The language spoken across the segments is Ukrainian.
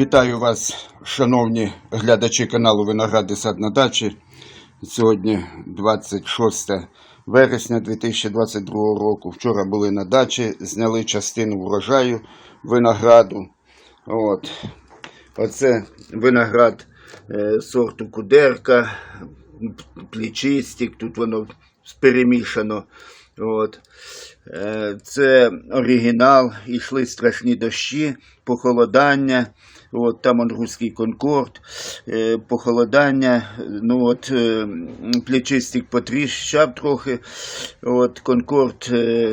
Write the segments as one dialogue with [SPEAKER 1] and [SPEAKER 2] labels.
[SPEAKER 1] Вітаю вас, шановні глядачі каналу Виноград і сад на дачі. Сьогодні 26 вересня 2022 року. Вчора були на дачі, зняли частину врожаю винограду. От. Оце виноград е, сорту кудерка, плічистик, тут воно перемішано. От. Е, Це оригінал, йшли страшні дощі, похолодання. От, там он руський конкорд, е, похолодання, ну от е, плечистик потріщав трохи, от конкорд,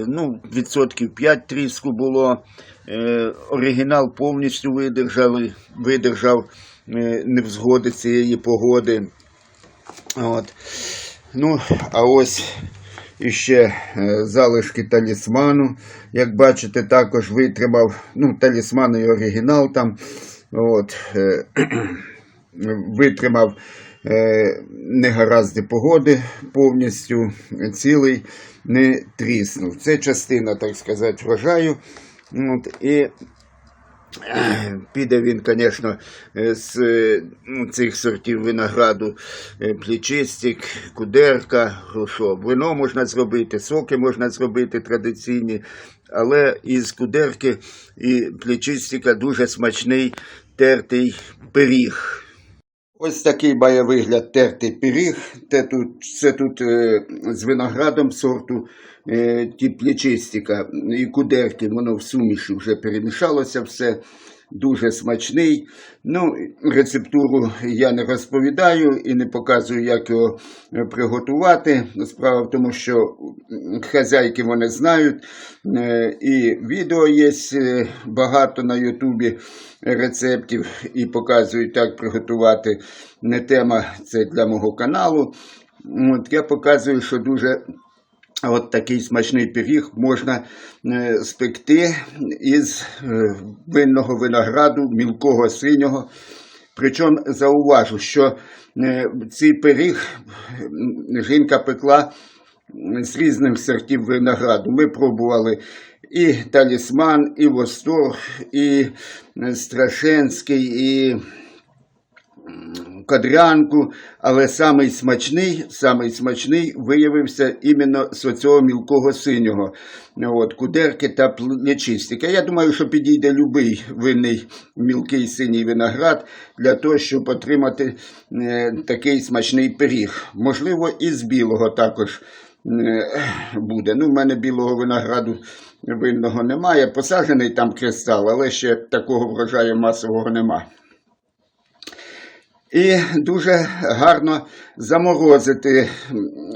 [SPEAKER 1] ну, відсотків 5 тріску було. Оригінал повністю видержали, видержав невзгоди цієї погоди. От. Ну, а ось іще е, залишки талісману. Як бачите, також витримав ну, талісман і оригінал там. От, е, витримав е, негаразди погоди повністю цілий не тріснув. Це частина, так сказати, врожаю. От, і Піде він, звісно, з е, ну, цих сортів винограду плічистик, кудерка, що, вино можна зробити, соки можна зробити традиційні, але із кудерки і плічистика дуже смачний тертий пиріг. Ось такий має вигляд тертий пиріг. Це тут, це тут е, з виноградом сорту е, ті плечистика і кудерки, воно в суміші вже перемішалося все. Дуже смачний. Ну, рецептуру я не розповідаю і не показую, як його е, приготувати. Справа в тому, що хазяйки вони знають, е, і відео є е, багато на Ютубі рецептів і показують, як приготувати. Не тема це для мого каналу. От я показую, що дуже От такий смачний пиріг можна е, спекти із е, винного винограду, мілкого синього. Причому зауважу, що е, цей пиріг жінка пекла з різних сортів винограду. Ми пробували і талісман, і восторг, і страшенський, і кадрянку, але самий смачний, самий смачний виявився іменно з цього мілкого синього. От, кудерки та плечистика. Я думаю, що підійде будь-який винний мілкий синій виноград для того, щоб отримати е, такий смачний пиріг. Можливо, і з білого також е, буде. Ну, в мене білого винограду винного немає. Посаджений там кристал, але ще такого врожаю масового немає. І дуже гарно заморозити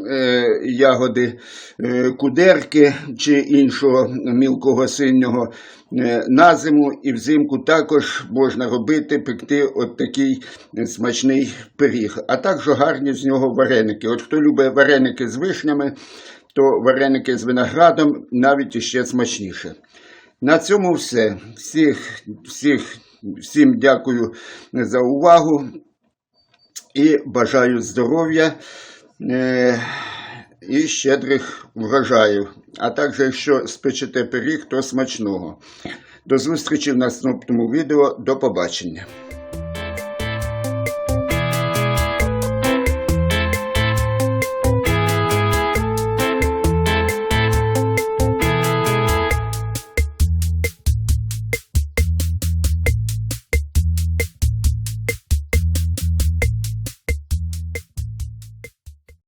[SPEAKER 1] е, ягоди е, кудерки чи іншого мілкого синього е, на зиму, і взимку також можна робити, пекти от такий смачний пиріг. А також гарні з нього вареники. От хто любить вареники з вишнями, то вареники з виноградом навіть іще смачніше. На цьому все. Всіх, всіх, всім дякую за увагу і бажаю здоров'я е, і щедрих врожаїв. А також, якщо спечете пиріг, то смачного. До зустрічі в наступному відео. До побачення.